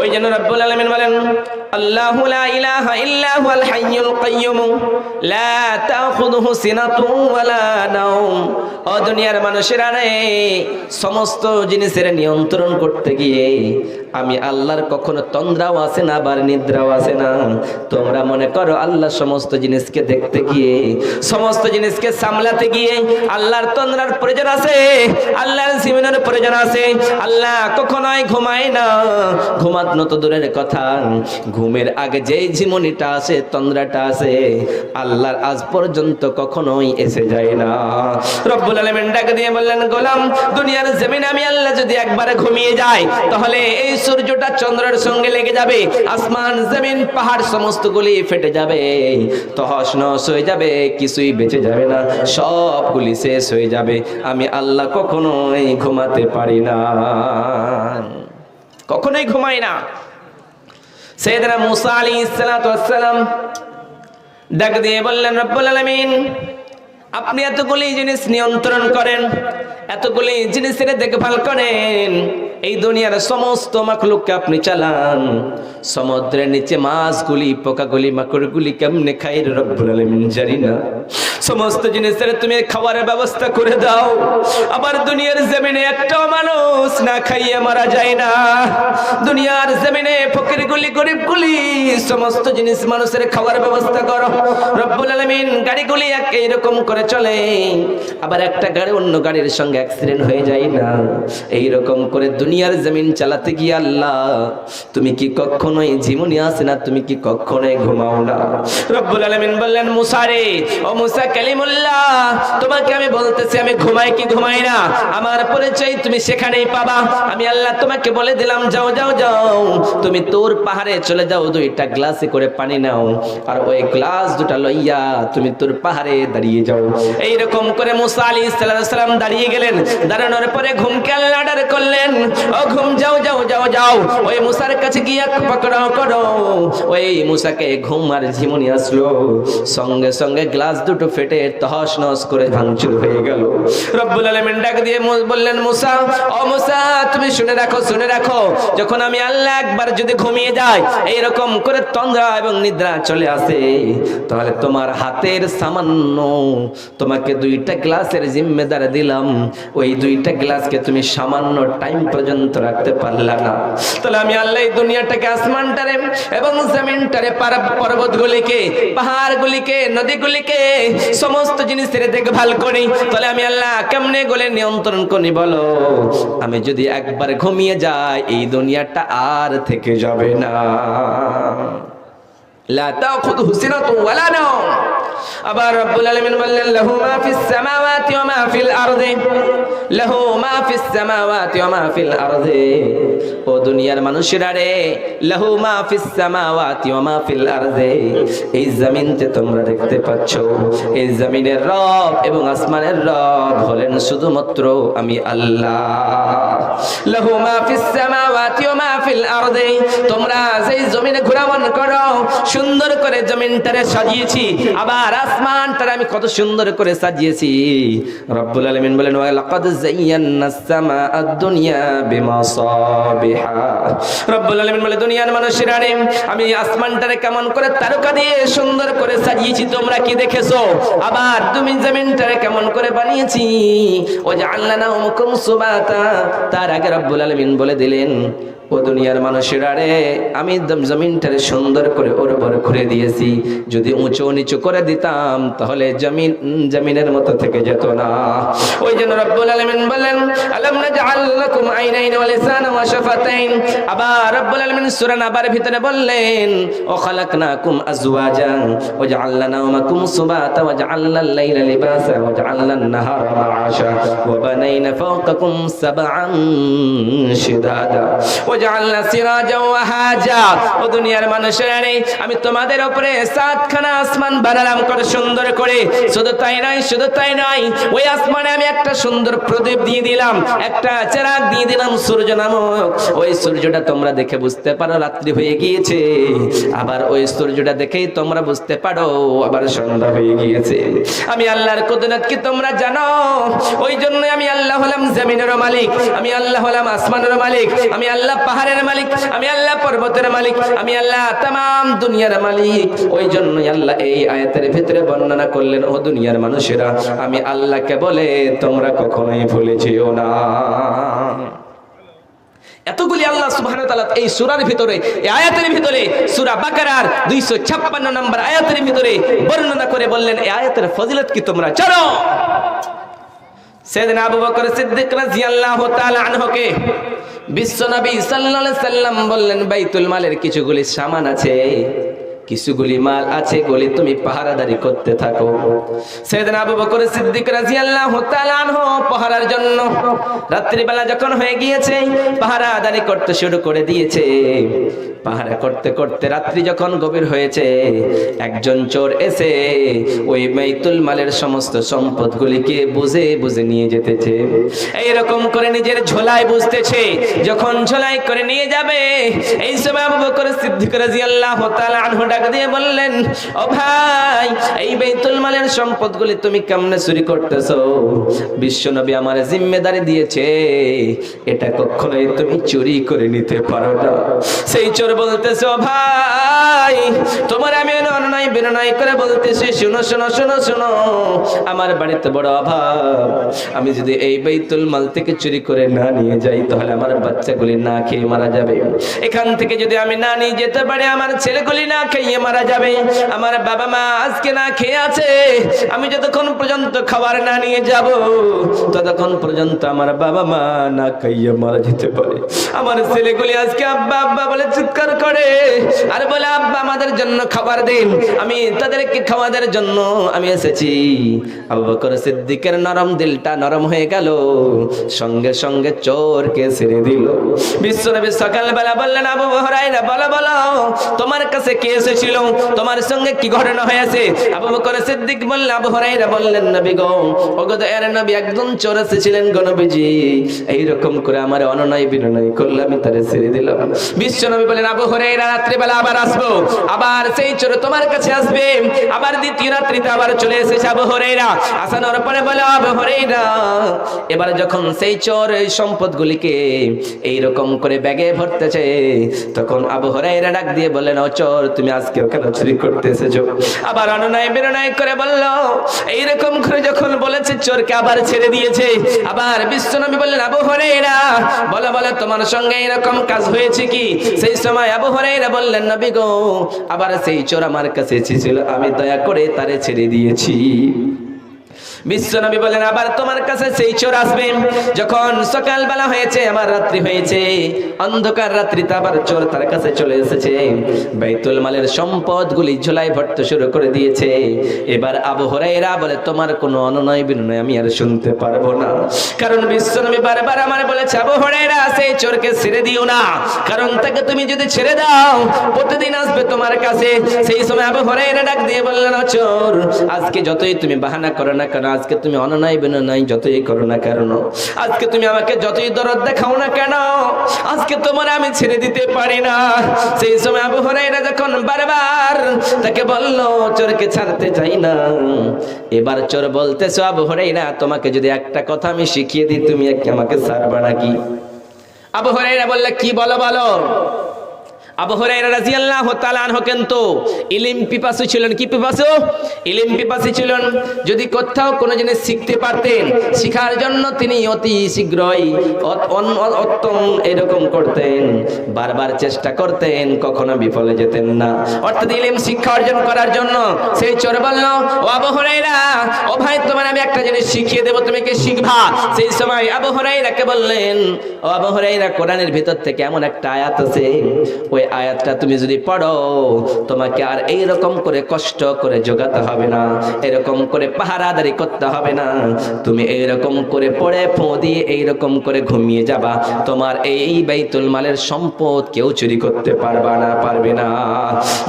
ওই জন্য রব্বুল আলামিন বলেন, আল্লাহু লা ইলাহা ইল্লা হুয়াল হাইয়ুল কাইয়্যুম লা তাখুযুহু সিনাতুন ওয়ালা নাওম। ও দুনিয়ার মানুষেরা রে, সমস্ত জিনিসের নিয়ন্ত্রণ করতে গিয়ে আমি আল্লাহর কখনো তন্দ্রাও আছে না, আবার নিদ্রাও আছে না। তোমরা মনে করো আল্লাহ সমস্ত জিনিসকে দেখতে গিয়ে, সমস্ত জিনিসকে সামলাতে গিয়ে আল্লাহর তন্দ্রার প্রয়োজন আছে, আল্লাহর জীবনের প্রয়োজন আছে। আল্লাহ কখনোই ঘুমায় না ঘুমানো তো দূরের কথা। ঘুমের আগে যেই ঝিমনিটা আছে তন্দ্রাটা আছে আল্লাহর আজ পর্যন্ত কখনোই এসে যায় না। রব্বুল আলামিন ডাকে দিয়ে বললেন, গোলাম, দুনিয়ার জমিন আমি আল্লাহ যদি একবারে ঘুমিয়ে যাই, তাহলে এই সূর্যটা চন্দ্রের সঙ্গে লেগে যাবে, আসমান, জমিন, পাহাড় সমস্তগুলি ফেটে যাবে তহস নস হয়ে যাবে, কিছুই বেঁচে যাবে না, সবগুলি শেষ হয়ে যাবে। আমি আল্লাহ কখনোই ঘুমাতে পারি না। কখনোই ঘুমায় না। সেদিন মুসা আলী ইসলাম ডাক দিয়ে বললেন, রব্বুল আলমিন, আপনি এতগুলি জিনিস নিয়ন্ত্রণ করেন, এতগুলি জিনিসের দেখভাল করেন এই দুনিয়ার সমস্ত মাখলুককে আপনি চালান। সমুদ্রের নিচে মাছগুলি, পোকাগুলি, মাকড়গুলি কেমনে খাই রব্বুল আলামিন জানি না। সমস্ত জিনিসের তুমি খাবারের ব্যবস্থা করে দাও। আবার দুনিয়ার জমিনে একটাও মানুষ না খাইয়ে মারা যায় না। দুনিয়ার জমিনে ফকিরগুলি, গরিবগুলি, সমস্ত জিনিস মানুষের খাওয়ার ব্যবস্থা করো। রব্বুল আলামিন গাড়িগুলি এক এইরকম করে চলে। আবার একটা গাড়ি অন্য গাড়ির সঙ্গে অ্যাক্সিডেন্ট হয়ে যায় না। এই রকম করে দুনিয়ার জমিন চালাতে গিয়ে আল্লাহ, তুমি কি কখনোই জীবনী আসে না? তুমি কি কখনোই ঘুমাও না? রব্বুল আলামিন বললেন, মুসা রে, ও মুসা কালিমুল্লাহ, তোমাকে আমি বলতেছি, আমি ঘুমাই কি ঘুমাই না? আমার পরিচয় তুমি সেখানেই পাবা। আমি আল্লাহ তোমাকে বলে দিলাম, যাও যাও যাও। তুমি তোর পাহাড়ে চলে যাও, দুইটা গ্লাসে করে পানি নাও। আর ওই গ্লাস দুটা লইয়া তুমি তোর পাহাড়ে দাঁড়িয়ে যাও। এইরকম করে মুসা আলী সাল্লাম দাঁড়িয়ে গেলেন। দাঁড়ানোর পরে ঘুমকে আল্লাহ অর্ডার করলেন। ও ঘুম যাও যাও যাও যাও। ওই মুসার কাছে গিয়ে পকড়াও করো ওই মুসাকে ঘুম আর ঝিমুনি আসলো। সঙ্গে সঙ্গে গ্লাস দুটো ফেটে তহস করে ভাঙচুর হয়ে গেল। রব্বুল ডাক দিয়ে বললেন, মুসা, ও মুসা, তুমি শুনে রাখো শুনে রাখো। যখন আমি আল্লাহ একবার যদি ঘুমিয়ে যাই, এইরকম করে তন্দ্রা এবং নিদ্রা চলে আসে। তাহলে তোমার হাতের সামান্য তোমাকে দুইটা গ্লাসের জিম্মেদার দিলাম। ওই দুইটা গ্লাসকে তুমি সামান্য টাইম পর্যন্ত রাখতে পারলা না। তাহলে আমি আল্লাহ এই দুনিয়াটাকে আসমানটারে এবং জমিনটারে পর্বতগুলিকে, পাহাড়গুলিকে, নদীগুলিকে, সমস্ত জিনিসের দেখভাল করি। তাহলে আমি আল্লাহ কেমনে গলে নিয়ন্ত্রণ করি বলো? আমি যদি একবার ঘুমিয়ে যাই, এই দুনিয়াটা আর থেকে যাবে না। লা তাখুযুহু সিনাতুন ওয়ালা নাওম। আবার রব্বুল আলামিন বললেন, লাহু মা ফিস সামাওয়াতি ওয়া মা ফিল আরদি। লাহু মা ফিস সামাওয়াতি ওয়া মা ফিল আরদি। ও দুনিয়ার মানুষেরা রে, লাহু মা ফিস সামাওয়াতি ওয়া মা ফিল আরদি। এই জমিনতে তোমরা দেখতে পাচ্ছ, এই জমিনের রব এবং আসমানের রব হলেন শুধুমাত্র আমি আল্লাহ। লাহু মা ফিস সামাওয়াতি ওয়া মা ফিল আরদি। তোমরা যেই জমিনে ঘোরামন করো, সুন্দর করে জমিনটারে সাজিয়েছি, আবার আসমানটারে আমি কত সুন্দর করে সাজিয়েছি। রব্বুল আলামিন বলেন, ওয়া লাকাদ দুনিয়া বিমাসাবিহা। রব্বুল বলে, দুনিয়ার মানুষেরা রে, আমি আসমানটারে কেমন করে তারকা দিয়ে সুন্দর করে সাজিয়েছি, তোমরা কি দেখেছ? আবার তুমি জমিনটারে কেমন করে বানিয়েছি? ও জাআলনা নাওমকুম সুবাতা। তার আগে রব্বুল আলামিন বলে দিলেন ও দুনিয়ার মানুষেরা রে, আমি জমিনটারে সুন্দর করে ওর উপর ঘুরে দিয়েছি। যদি উঁচু নিচু করে দিতাম, তাহলে জমিন জমিনের মতো থেকে যেত না। ওই জন্য রব্বুল আলামিন বলেন, আলাম নাজআল লাকুম আইনাইন ওয়া লিসানা ওয়া শাফাতাইন? আবার রব্বুল আলামিন সূরা নাবার ভিতরে বললেন, ও খালাকনাকুম আজওয়াজা ওয়া জাআলনা নাওমাকুম সুবাতা ওয়া জাআলনা আল-লাইলা লিবাসা ওয়া জাআলনা আন-নাহারা মাআশা, ওয়া বানাইনা ফাওকাকুম সাবআন শিদাদা। ওয়া জাআলনা সিরাজা ওয়া ও দুনিয়ার মানুষেরা রে আমি তোমাদের উপরে সাতখানা আসমান বানালাম করে সুন্দর করে। শুধু তাই নয়, শুধু তাই নয়, ওই আসমানে আমি একটা সুন্দর প্রদীপ দিয়ে দিলাম, একটা চেরাগ দিয়ে দিলাম সূর্য নামক। ওই সূর্যটা তোমরা দেখে বুঝতে পারো, রাত্রি হয়ে গিয়েছে। আবার ওই সূর্যটা দেখেই তোমরা বুঝতে পারো, আবার সন্ধ্যা হয়ে গিয়েছে। আমি আল্লাহর কুদরত কি তোমরা জানো? ওই জন্য আমি আল্লাহ হলাম জমিনের মালিক, আমি আল্লাহ হলাম আসমানের মালিক, আমি আল্লাহ পাহাড়ের মালিক, আমি আল্লাহ পর্বতের মালিক, আমি আল্লাহ তাম দুনিয়ার মালিক। ওই জন্যই আল্লাহ এই আয়াতের ভিতরে বর্ণনা করলেন, ও দুনিয়ার মানুষেরা, আমি আল্লাহকে বলে তোমরা কখনোই ভুলে না। এতগুলি আল্লাহ ওয়া এই সুরার ভিতরে আয়াতের ভিতরে, সূরা বাকারার 256 নম্বর আয়াতের ভিতরে বর্ণনা করে বললেন, এই আয়াতের ফজিলত কি তোমরা জানো? সেদিন আবু বকর সিদ্দিক রাদিয়াল্লাহু তাআলা আনহুকে বিশ্বনবী সাল্লাল্লাহু সাল্লাম বললেন, বাইতুল মালের কিছুগুলি সামান আছে। কিছুগুলি মাল আছে বলে তুমি পাহারাদারি করতে থাকো। সেদিন আবু বকর সিদ্দিক রাদিয়াল্লাহু তাআলা আনহু পাহারার জন্য রাত্রিবেলা যখন হয়ে গিয়েছে, পাহারাদারি করতে শুরু করে দিয়েছে। পাহারা করতে করতে রাত্রি যখন গভীর হয়েছে, একজন চোর এসে ওই বাইতুল মালের সমস্ত সম্পদগুলিকে বুঝে বুঝে নিয়ে যেতেছে। এইরকম করে নিজের ঝোলায় বুঝতেছে। যখন ঝোলাই করে নিয়ে যাবে, এই সময় আবু বকর সিদ্দিক রাদিয়াল্লাহু তাআলা আনহু ডাক দিয়ে বললেন, ও ভাই, এই বাইতুল মালের সম্পদগুলি তুমি কেমনে চুরি করতেছো? বিশ্বনবী আমার জিম্মেদারি দিয়েছে। এটা কখনোই তুমি চুরি করে নিতে পারো না। সেই চোর বলতেছে ও ভাই, তোমার আমি অন্যায় বিনয় করে বলতেছি, শুনো, শোনো শোনো শোনো, আমার বাড়িতে বড় অভাব। আমি যদি এই বাইতুল মাল থেকে চুরি করে না নিয়ে যাই, তাহলে আমার বাচ্চাগুলি না খেয়ে মারা যাবে। এখান থেকে যদি আমি না নিয়ে যেতে পারি, আমার ছেলেগুলি না খেয়ে মারা যাবে। আমার বাবা মা আজকে না খেয়ে আছে, আমি যতক্ষণ পর্যন্ত খাবার না নিয়ে যাব, ততক্ষণ পর্যন্ত আমার বাবা মা না খাইয়ে মারা যেতে পারে। আমার ছেলেগুলি আজকে আব্বা আব্বা বলে, চিৎকার করে। আর বলে, আব্বা, আমাদের জন্য খাবার দিন। আমি তাদেরকে খাওয়াদের জন্য আমি এসেছি। আবু বকর সিদ্দিকের নরম দিলটা নরম হয়ে গেল। সঙ্গে সঙ্গে চোরকে ছেড়ে দিল। বিশ্বনবী সকালবেলা বললেন, আবু হরাইরা বলো বলো, তোমার কাছে কে এসেছিল? তোমার সঙ্গে কি ঘটনা হয়েছে? আবু বকর সিদ্দিক বললেন আবু হরাইরা বললেন, নবী গো, ওগো দয়ার নবী একজন চোর এসেছিলেন গো নবীজি। এইরকম করে আমার অননয় বিনয় করলে আমি তারে ছেড়ে দিলাম। বিশ্বনবী বলেন আবু হরাইরা রাত্রিবেলা আবার আসব আবার সেই চোর তোমার কাছে আসবে। আবার দ্বিতীয় রাত্রিতে আবার চলে এসেছে আবু হরাইরা আসানোর পরে বলে, আবু হরাইরা এবার যখন সেই চোর এই সম্পদগুলিকে এইরকম করে ব্যাগে ভরতেছে, তখন আবু হরাইরা ডাক দিয়ে বললেন, ও চোর, তুমি আজকে কেন চুরি করতে এসেছ? আবার অননয় বিনয় করে বলল, এইরকম করে যখন বলেছে, চোরকে আবার ছেড়ে দিয়েছে। আবার বিশ্বনবী বললেন, আবু হরাইরা বলে বলে, তোমার সঙ্গে এরকম কাজ হয়েছে কি? সেই সময় আবু হরাইরা বললেন, নবী গো, আবার সেই চোর আমার কাছে এসেছিল, আমি দয়া করে তারে ছেড়ে দিয়েছি। বিশ্বনবী বলেন, আবার তোমার কাছে সেই চোর আসবে। যখন সকালবেলা হয়েছে, আমার রাত্রি হয়েছে, অন্ধকার রাত্রিতে আবার চোর তার কাছে চলে এসেছে। বাইতুল মালের সম্পদগুলি ঝোলাই ভরতে শুরু করে দিয়েছে। এবার আবু হরাইরা বলে, তোমার কোনো অননয় বিনয় আমি আর শুনতে পারব না। কারণ বিশ্বনবী বারবার আমার বলেছে, আবু হরাইরা সেই চোরকে ছেড়ে দিও না। কারণ তাকে তুমি যদি ছেড়ে দাও, প্রতিদিন আসবে তোমার কাছে। সেই সময় আবু হরাইরা ডাক দিয়ে বললেন, "ও চোর, আজকে যতই তুমি বাহানা করো না কেন আজকে তুমি অননয় বিনয় যতই করো না কেন? আজকে তুমি আমাকে যতই দরদ দেখাও না কেন? আজকে তোমার আমি ছেড়ে দিতে পারি না। সেই সময় আবু হরাইরা যখন বারবার তাকে বলল, চোরকে ছাড়তে চাই না। এবার চোর বলতেছো, আবু হরাইরা তোমাকে যদি একটা কথা আমি শিখিয়ে দিই, তুমি আমাকে ছাড়বা নাকি? আবু হরাইরা বললে, কি বলো বলো? আবু হুরায়রা রাদিয়াল্লাহু তাআলা আনহু কিন্তু ইলম পিপাসু ছিলেন। কি পিপাসু? পিপাসু ছিলেন। যদি কোথাও কোনো জিনিস শিখতে পারতেন, শিখার জন্য তিনি অতি শীঘ্রই অত- অন- অ- উত্তম এরকম করতেন। বারবার চেষ্টা করতেন, কখনো বিফলে যেতেন না। অর্থাৎ ইলম শিক্ষা অর্জন করার জন্য সেই চোর বলল, ও আবু হুরায়রা, ও ভাই, তোমার আমি একটা জিনিস শিখিয়ে দেবো, তুমি কি শিখবা? সেই সময় আবু হুরায়রাকে বললেন, ও আবু কোরআনের ভিতর থেকে এমন একটা আয়াত আছে, ওই আয়াতটা তুমি যদি পড়ো, তোমাকে আর এই রকম করে কষ্ট করে জোগাতে হবে না, এরকম করে পাহারাদারি করতে হবে না। তুমি এইরকম করে পড়ে, ফোঁ দিয়ে এইরকম করে ঘুমিয়ে যাবা। তোমার এই বাইতুল মালের সম্পদ কেউ চুরি করতে পারবা না, পারবে না।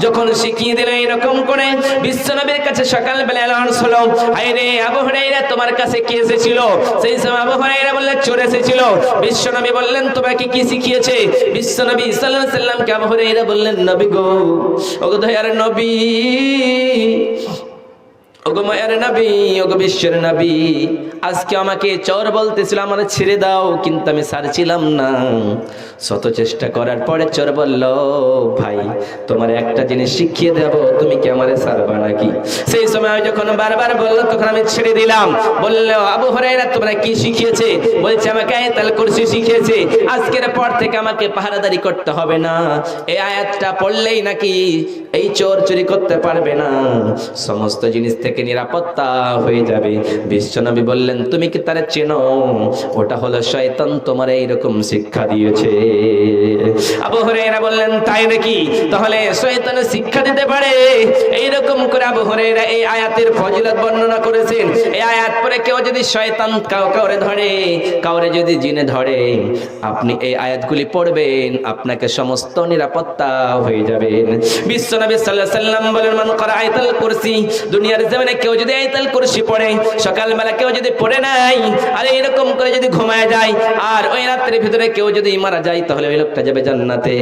যখন শিখিয়ে দিল এরকম করে বিশ্বনবীর কাছে সকালবেলা অ্যালাউন্স হলো হাই রে আবু হুরাইরা তোমার কাছে কি এসেছিল? সেই সময় আবু হুরাইরা বললেন চোর এসেছিল। বিশ্বনবী বললেন, তোমাকে কি শিখিয়েছে? বিশ্বনবী সাল্লাল্লাহু আলাইহি সাল্লামকে হুরাইরা বললেন নবী গো ওগো দয়ার নবী ওগো মায়ের নবী, ওগো নবী, আজকে আমাকে চোর বলতেছিল, আমার ছেড়ে দাও, কিন্তু আমি না। শত চেষ্টা করার পরে ভাই, তোমার একটা জিনিস শিখিয়ে তুমি কি বারবার তখন আমি ছেড়ে দিলাম। বলল, আবু তোমরা কি শিখিয়েছে? বলছে, আমাকে শিখিয়েছে। পর থেকে আমাকে পাহারাদারি করতে হবে না। এই আয়াতটা পড়লেই নাকি এই চোর চুরি করতে পারবে না। সমস্ত জিনিস থেকে নিরাপত্তা হয়ে যাবে। বিশ্বনবী বললেন, তুমি কি তারা চেনো? ওটা হলো শয়তান, তোমার এইরকম শিক্ষা দিয়েছে। আবু হুরায়রা বললেন, তাই নাকি? তাহলে শয়তান শিক্ষা দিতে পারে? এইরকম করে আবু হুরায়রা এই আয়াতের ফজিলত বর্ণনা করেছেন। এই আয়াত পরে কেউ যদি শয়তান কাউ, কাউরে ধরে, কাউরে যদি জিনে ধরে, আপনি এই আয়াতগুলি পড়বেন, আপনাকে সমস্ত নিরাপত্তা হয়ে যাবেন বিশ্বনবী সাল্লাল্লাহু আলাইহি সাল্লাম বলেন, মান করা আয়াতুল কুরসি, দুনিয়ার জমিনে কেউ যদি আয়াতুল কুরসি পড়ে, সকালবেলা কেউ যদি পড়ে নাই, আর এরকম করে যদি ঘুমায় যায়, আর ওই রাত্রের ভিতরে কেউ যদি মারা যায়, তাহলে ওই লোকটা যাবে জান্নাতে।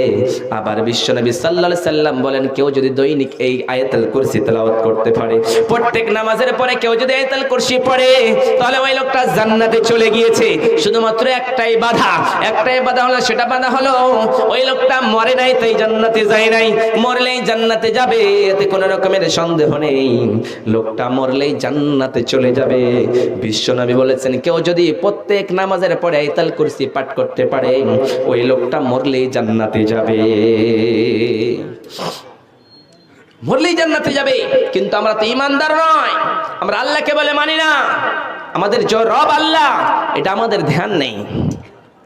আবার বিশ্বনবী সাল্লাল্লাহু সাল্লাম বলেন, কেউ যদি দৈনিক এই আয়াতুল কুরসি তেলাওয়াত করতে পারে, প্রত্যেক নামাজের পরে কেউ যদি আয়াতুল কুরসি পড়ে, তাহলে ওই লোকটা জান্নাতে চলে গিয়েছে। শুধুমাত্র একটাই বাধা একটাই বাধা হলো, সেটা বাধা হলো, ওই লোকটা মরে নাই, তাই জান্নাতে যায় নাই। মরলেই জান্নাতে যাবে, এতে কোনো রকমের সন্দেহ নেই। লোকটা মরলেই জান্নাতে চলে যাবে। বিশ্বনবী বলেছেন, কেউ যদি প্রত্যেক নামাজের পরে আইতাল কুরসি পাঠ করতে পারে, ওই লোকটা মরলেই জান্নাতে যাবে। মরলেই জান্নাতে যাবে। কিন্তু আমরা তো ইমানদার নয়, আমরা আল্লাহকে বলে মানি না। আমাদের যে রব আল্লাহ, এটা আমাদের ধ্যান নেই।